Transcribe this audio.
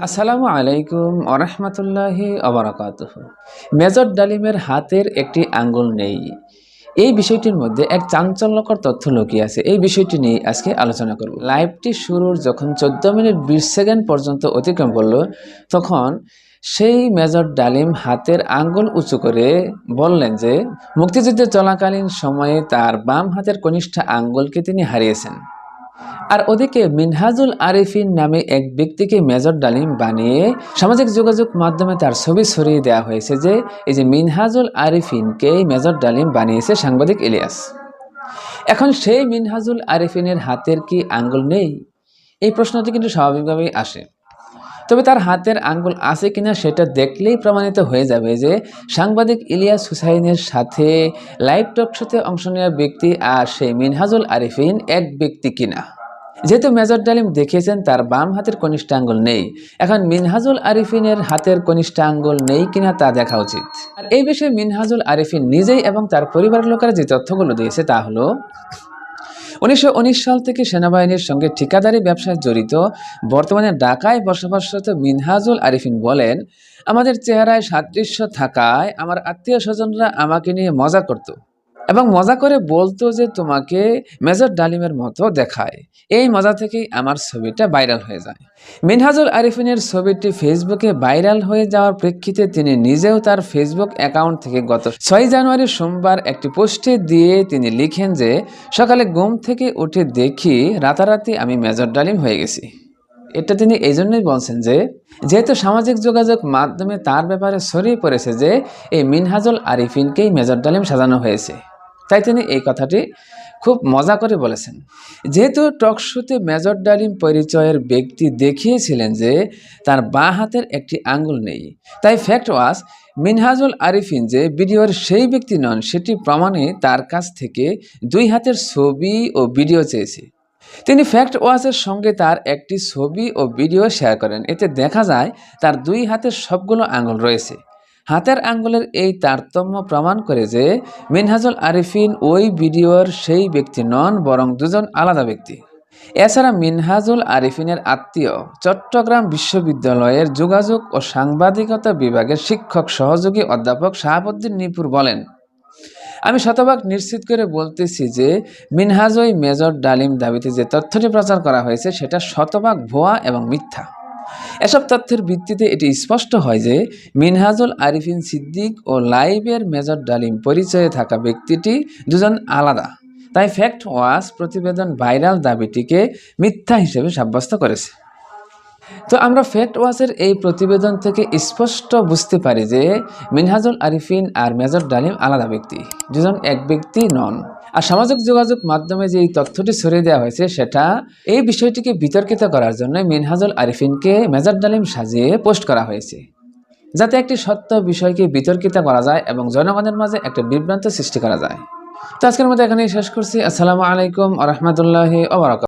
আসসালামু আলাইকুম আরহামতুল্লাহি অবরাকাতুহ মেজর ডালিমের হাতের একটি আঙ্গুল নেই। এই বিষয়টির মধ্যে এক চাঞ্চল্যকর তথ্য লুকিয়ে আছে। এই বিষয়টি নিয়ে আজকে আলোচনা করব। লাইভটি শুরুর যখন চোদ্দ মিনিট বিশ সেকেন্ড পর্যন্ত অতিক্রম করল, তখন সেই মেজর ডালিম হাতের আঙ্গুল উঁচু করে বললেন যে মুক্তিযুদ্ধে চলাকালীন সময়ে তার বাম হাতের কনিষ্ঠ আঙ্গুলকে তিনি হারিয়েছেন। আর ওদিকে মিনহাজুল আরিফিন নামে এক ব্যক্তিকে মেজর ডালিম বানিয়ে সামাজিক যোগাযোগ মাধ্যমে তার ছবি ছড়িয়ে দেওয়া হয়েছে যে, এই যে মিনহাজুল আরিফিনকে মেজর ডালিম বানিয়েছে সাংবাদিক ইলিয়াস। এখন সেই মিনহাজুল আরিফিনের হাতের কি আঙ্গুল নেই? এই প্রশ্নটি কিন্তু স্বাভাবিকভাবেই আসে। তবে তার হাতের আঙ্গুল আছে কিনা সেটা দেখলেই প্রমাণিত হয়ে যাবে যে সাংবাদিক ইলিয়াস হুসাইনের সাথে লাইভ টক শোতে অংশ নেওয়া ব্যক্তি আর সেই মিনহাজুল আরিফিন এক ব্যক্তি কিনা। যেহেতু মেজর ডালিম দেখিয়েছেন, তার বাম হাতের কনিষ্ঠ আঙ্গুল নেই। এখন মিনহাজুল আরিফিনের হাতের কনিষ্ঠ আঙ্গুল নেই কিনা তা দেখা উচিত। আর এই বিষয়ে মিনহাজুল আরিফিন নিজেই এবং তার পরিবারের লোকেরা যে তথ্যগুলো দিয়েছে তা হলো উনিশশো উনিশ সাল থেকে সেনাবাহিনীর সঙ্গে ঠিকাদারি ব্যবসায় জড়িত। বর্তমানে ঢাকায় বসবাসরত মিনহাজুল আরিফিন বলেন, আমাদের চেহারায় সাদৃশ্য থাকায় আমার আত্মীয় স্বজনরা আমাকে নিয়ে মজা করত। এবং মজা করে বলতো যে তোমাকে মেজর ডালিমের মতো দেখায়। এই মজা থেকেই আমার ছবিটা ভাইরাল হয়ে যায়। মিনহাজুল আরিফিনের ছবিটি ফেসবুকে ভাইরাল হয়ে যাওয়ার প্রেক্ষিতে তিনি নিজেও তার ফেসবুক অ্যাকাউন্ট থেকে গত ছয় জানুয়ারি সোমবার একটি পোস্টে দিয়ে তিনি লিখেন যে, সকালে ঘুম থেকে উঠে দেখি রাতারাতি আমি মেজর ডালিম হয়ে গেছি। এটা তিনি এই জন্যই বলছেন যে, যেহেতু সামাজিক যোগাযোগ মাধ্যমে তার ব্যাপারে ছড়িয়ে পড়েছে যে, এই মিনহাজুল আরিফিনকেই মেজর ডালিম সাজানো হয়েছে। তাই তিনি এই কথাটি খুব মজা করে বলেছেন। যেহেতু টক শোতে মেজর ডালিম পরিচয়ের ব্যক্তি দেখিয়েছিলেন যে তার বাঁ হাতের একটি আঙ্গুল নেই, তাই ফ্যাক্ট ওয়াস মিনহাজুল আরিফিন যে ভিডিওর সেই ব্যক্তি নন, সেটি প্রমাণে তার কাছ থেকে দুই হাতের ছবি ও ভিডিও চেয়েছে। তিনি ফ্যাক্ট ওয়াচের সঙ্গে তার একটি ছবি ও ভিডিও শেয়ার করেন, এতে দেখা যায় তার দুই হাতের সবগুলো আঙ্গুল রয়েছে। হাতের আঙ্গুলের এই তারতম্য প্রমাণ করে যে মিনহাজুল আরিফিন ওই ভিডিওর সেই ব্যক্তি নন, বরং দুজন আলাদা ব্যক্তি। এছাড়া মিনহাজুল আরিফিনের আত্মীয় চট্টগ্রাম বিশ্ববিদ্যালয়ের যোগাযোগ ও সাংবাদিকতা বিভাগের শিক্ষক সহযোগী অধ্যাপক শাহাবুদ্দিন নিপুর বলেন, আমি শতভাগ নিশ্চিত করে বলতেছি যে মিনহাজই মেজর ডালিম দাবিতে যে তথ্যটি প্রচার করা হয়েছে সেটা শতভাগ ভুয়া এবং মিথ্যা। এসব তথ্যের ভিত্তিতে এটি স্পষ্ট হয় যে মিনহাজুল আরিফিন সিদ্দিক ও লাইবের মেজর ডালিম পরিচয়ে থাকা ব্যক্তিটি দুজন আলাদা। তাই ফ্যাক্ট ওয়াস প্রতিবেদন ভাইরাল দাবিটিকে মিথ্যা হিসেবে সাব্যস্ত করেছে। তো আমরা ফ্যাক্ট ওয়াচের এই প্রতিবেদন থেকে স্পষ্ট বুঝতে পারি যে মিনহাজুল আরিফিন আর মেজর ডালিম আলাদা ব্যক্তি, দুজন এক ব্যক্তি নন। আর সামাজিক যোগাযোগ মাধ্যমে যে তথ্যটি ছড়িয়ে দেওয়া হয়েছে সেটা এই বিষয়টিকে বিতর্কিত করার জন্য মিনহাজুল আরিফিনকে মেজর ডালিম সাজিয়ে পোস্ট করা হয়েছে। যাতে একটি সত্য বিষয়কে বিতর্কিত করা যায় এবং জনগণের মাঝে একটা বিভ্রান্ত সৃষ্টি করা যায়। তো আজকের মতো এখানেই শেষ করছি। আসসালামু আলাইকুম আ রহমতুল্লাহি